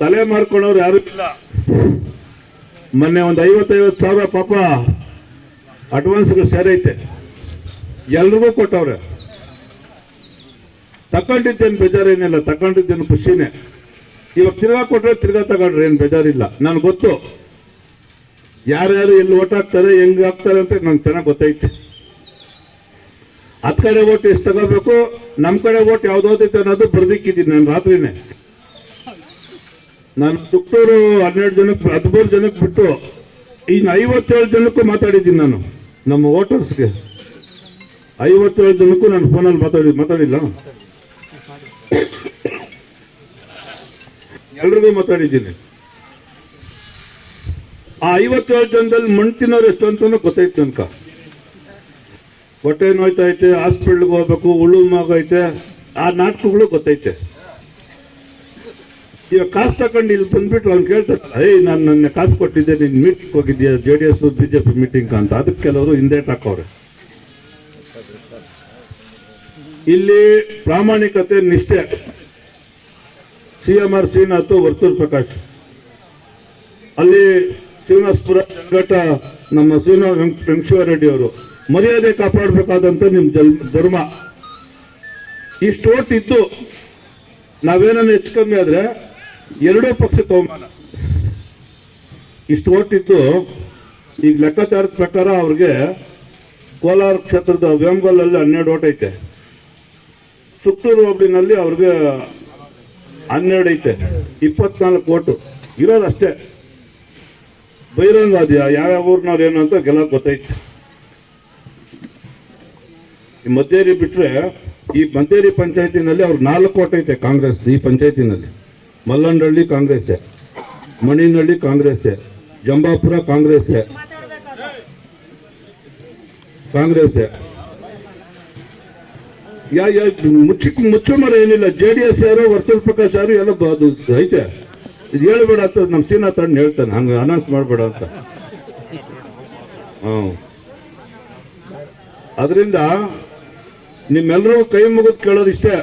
ತಲೆ ಮಾಡ್ಕೊಳ್ಳೋರು ಯಾರು ಇಲ್ಲ. ಮೊನ್ನೆ ಒಂದು ಐವತ್ತೈವತ್ತು ಸಾವಿರ ಪಾಪ ಅಡ್ವಾನ್ಸ್ಗೆ ಸೇರೈತೆ ಎಲ್ರಿಗೂ ಕೊಟ್ಟವ್ರೆ. ತಕೊಂಡಿದ್ದೇನು ಬೇಜಾರೇನಿಲ್ಲ ತಕೊಂಡಿದ್ದೇನು ಖುಷಿನೇ. ಇವಾಗ ತಿರ್ಗಾ ಕೊಟ್ರೆ ತಿರ್ಗಾ ತಗೊಂಡ್ರೆ ಏನು ಬೇಜಾರಿಲ್ಲ. ನನಗೆ ಗೊತ್ತು. ಯಾರ್ಯಾರು ಎಲ್ಲಿ ಓಟ್ ಹಾಕ್ತಾರೆ, ಹೆಂಗ್ ಹಾಕ್ತಾರೆ ಅಂತ ನಂಗೆ ಚೆನ್ನಾಗಿ ಗೊತ್ತೈತೆ. ಹತ್ತು ಕಡೆ ಓಟ್ ಎಷ್ಟು ತಗೋಬೇಕು ನಮ್ಮ ಕಡೆ ಓಟ್ ಯಾವ್ದಾವ್ದೈತೆ ಅನ್ನೋದು ಬರ್ದಿಕ್ಕಿದ್ದೀನಿ ನಾನು ರಾತ್ರಿನೇ. ನಾನು ಸುತ್ತೂರು ಹನ್ನೆರಡು ಜನಕ್ಕೆ, ಹದಿಮೂರು ಜನಕ್ಕೆ ಬಿಟ್ಟು ಇನ್ನು ಐವತ್ತೇಳು ಜನಕ್ಕೂ ಮಾತಾಡಿದ್ದೀನಿ ನಾನು, ನಮ್ಮ ವೋಟರ್ಸ್ಗೆ. ಐವತ್ತೇಳು ಜನಕ್ಕೂ ನಾನು ಫೋನಲ್ಲಿ ಮಾತಾಡಿ, ಮಾತಾಡಿಲ್ಲ. ಎಲ್ರಿಗೂ ಮಾತಾಡಿದ್ದೀನಿ. ಆ ಐವತ್ತೇಳು ಜನದಲ್ಲಿ ಮಣ್ಣು ತಿನ್ನೋರು ಎಷ್ಟು ಅಂತಾನು ಗೊತ್ತೈತೆ ತನಕ ಹೊಟ್ಟೆ ನೋಯ್ತೈತೆ ಹಾಸ್ಪಿಟ್ಲ್ಗೆ ಹೋಗ್ಬೇಕು ಉಳುಮಾಗೈತೆ ಆ ನಾಟಕಗಳು ಗೊತ್ತೈತೆ. ಇವಾಗ ಕಾಸು ತಗೊಂಡು ಇಲ್ಲಿ ಬಂದ್ಬಿಟ್ಟು ಅವ್ನು ಕೇಳ್ತಾರೆ ಏಯ್ ನಾನು ನನ್ನ ಕಾಸು ಕೊಟ್ಟಿದ್ದೆ, ನೀನು ಮೀಟಿಂಗ್ ಹೋಗಿದ್ಯಾ J D S BJP meeting ಅಂತ. ಅದಕ್ಕೆ ಕೆಲವರು ಹಿಂದೇಟ್ ಹಾಕವ್ರೆ ಇಲ್ಲಿ ಪ್ರಾಮಾಣಿಕತೆ, ನಿಷ್ಠೆ. C M R Srinath, Varthur Prakash. ಅಲ್ಲಿ ಶ್ರೀನಿವಾಸಪುರ ಸಂಘಟ ನಮ್ಮ ಶ್ರೀನಿವಾಸ ವೆಂಕಟೇಶ್ವರ ರೆಡ್ಡಿ ಅವರು. ಮರ್ಯಾದೆ ಕಾಪಾಡಬೇಕಾದಂತ ನಿಮ್ಮ ಧರ್ಮ. ಇಷ್ಟು ಓಟ್ ಇದ್ದು ನಾವೇನನ್ನ ಹೆಚ್ಚು ಕಮ್ಮಿ ಆದ್ರೆ ಎರಡೂ ಪಕ್ಷ ಅವಮಾನ. ಇಷ್ಟು ಓಟಿತ್ತು ಈಗ ಲೆಕ್ಕಾಚಾರದ ಪ್ರಕಾರ ಅವ್ರಿಗೆ ಕೋಲಾರ ಕ್ಷೇತ್ರದ ವೇಮಗಲ್ಲಲ್ಲಿ ಹನ್ನೆರಡು ಓಟ್ ಐತೆ. ಸುತ್ತೂರು ಹೋಬಳಿನಲ್ಲಿ ಅವ್ರಿಗೆ ಹನ್ನೆರಡು ಐತೆ. ಇಪ್ಪತ್ನಾಲ್ಕು ಓಟು. ಇರೋದಷ್ಟೇ ಬಹಿರಂಗ ಅದ್ಯಾ ಯಾವ್ಯಾವ ಊರ್ನವ್ರು ಏನು ಅಂತ ಗೆಲ್ಲ ಗೊತ್ತೈತೆ. ಈ ಮದ್ದೇರಿ ಬಿಟ್ರೆ ಈ ಮದ್ದೇರಿ ಪಂಚಾಯತಿನಲ್ಲಿ ಅವ್ರು ನಾಲ್ಕು ಓಟ್ ಐತೆ ಕಾಂಗ್ರೆಸ್ ಈ ಪಂಚಾಯತಿನಲ್ಲಿ. ಮಲ್ಲಂಡಳ್ಳಿ ಕಾಂಗ್ರೆಸ್ ಮಣಿನಹಳ್ಳಿ ಕಾಂಗ್ರೆಸ್ ಜಂಬಾಪುರ ಕಾಂಗ್ರೆಸ್ ಕಾಂಗ್ರೆಸ್ ಯಾ ಯಾ, ಮುಚ್ಚಿ ಮರ ಏನಿಲ್ಲ, ಜೆ ಡಿ ಎಸ್ ಯಾರು ವರ್ತುಲ್ ಪ್ರಕಾಶ್ ಯಾರು ಎಲ್ಲ ಐತೆ. ಇದು ಹೇಳ್ಬೇಡ ಅಂತ ನಮ್ಮ ಶ್ರೀನಾಥ್ ಅಣ್ಣ ಹೇಳ್ತಾನೆ, ಹಂಗೆ ಅನೌನ್ಸ್ ಮಾಡಬೇಡ ಅಂತ. ಅದರಿಂದ ನಿಮ್ಮೆಲ್ಲರೂ ಕೈ ಮುಗಿದು ಕೇಳೋದಿಷ್ಟೇ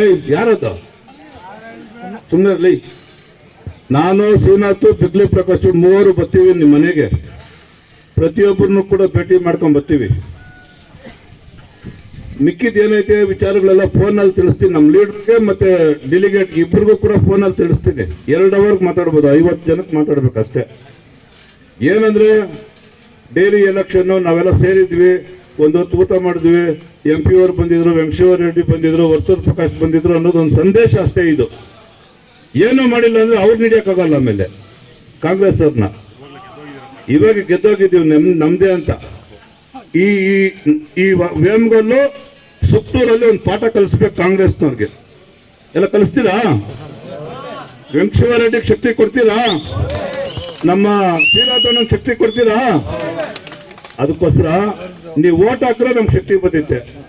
ಏಯ್, ಯಾರದು? ಸುಮ್ಮನೆ ಇರಲಿ ನಾನು, ಶ್ರೀನಾಥ್ ಪಿಗ್ಲಿ ಪ್ರಕಾಶ್ ಮೂವರು ಬರ್ತೀವಿ ನಿಮ್ಮ ಮನೆಗೆ. ಪ್ರತಿಯೊಬ್ಬರನ್ನು ಕೂಡ ಭೇಟಿ ಮಾಡ್ಕೊಂಡು ಬರ್ತೀವಿ. ಮಿಕ್ಕಿದ ಏನೈತೆ ವಿಚಾರಗಳೆಲ್ಲ ಫೋನಲ್ಲಿ ತಿಳಿಸ್ತೀನಿ. ನಮ್ಮ ಲೀಡರ್ಗೆ ಮತ್ತೆ ಡೆಲಿಗೇಟ್ ಇಬ್ಬರಿಗೂ ಕೂಡ ಫೋನಲ್ಲಿ ತಿಳಿಸ್ತೀನಿ. ಎರಡು ಅವರ್ಗೆ ಮಾತಾಡ್ಬೋದು, ಐವತ್ತು ಜನಕ್ಕೆ ಮಾತಾಡ್ಬೇಕಷ್ಟೇ. ಏನಂದ್ರೆ ಡೈಲಿ ಎಲೆಕ್ಷನ್ ನಾವೆಲ್ಲ ಸೇರಿದ್ವಿ ಒಂದು ಹೊತ್ತು ಊಟ ಮಾಡಿದ್ವಿ ಎಂ ಪಿ ಅವರು ಬಂದಿದ್ರು ವೆಂಕಟೇಶ್ವರ ರೆಡ್ಡಿ ಬಂದಿದ್ರು, ವರ್ತೂರ್ ಪ್ರಕಾಶ್ ಬಂದಿದ್ರು ಅನ್ನೋದು ಒಂದು ಸಂದೇಶ ಅಷ್ಟೇ ಇದು. ಏನು ಮಾಡಿಲ್ಲ ಅಂದ್ರೆ ಅವ್ರು ಹಿಡಿಯಕ್ಕಾಗಲ್ಲ ಆಮೇಲೆ. ಕಾಂಗ್ರೆಸ್ ಅವ್ರನ್ನ ಇವಾಗ ಗೆದ್ದೋಗಿದ್ದೀವಿ ನಮ್, ನಮ್ದೇ ಅಂತ. ಈ, ಈ- ವೇಮ್ಗಲ್ಲು ಸುತ್ತೂರಲ್ಲಿ ಒಂದು ಪಾಠ ಕಲಿಸ್ಬೇಕು ಕಾಂಗ್ರೆಸ್ನವ್ರಿಗೆ. ಎಲ್ಲ ಕಲಿಸ್ತೀರಾ? ವೆಂಕಟೇಶ್ವರ ರೆಡ್ಡಿಗೆ ಶಕ್ತಿ ಕೊಡ್ತೀರಾ? ನಮ್ಮ ಶ್ರೀನಾಥಣ್ಣನ ಶಕ್ತಿ ಕೊಡ್ತೀರಾ? ಅದಕ್ಕೋಸ್ಕರ ನೀವು ಓಟ್ ಹಾಕಿದ್ರೆ ನಮ್ಗೆ ಶಕ್ತಿ ಬಂದಿತ್ತೆ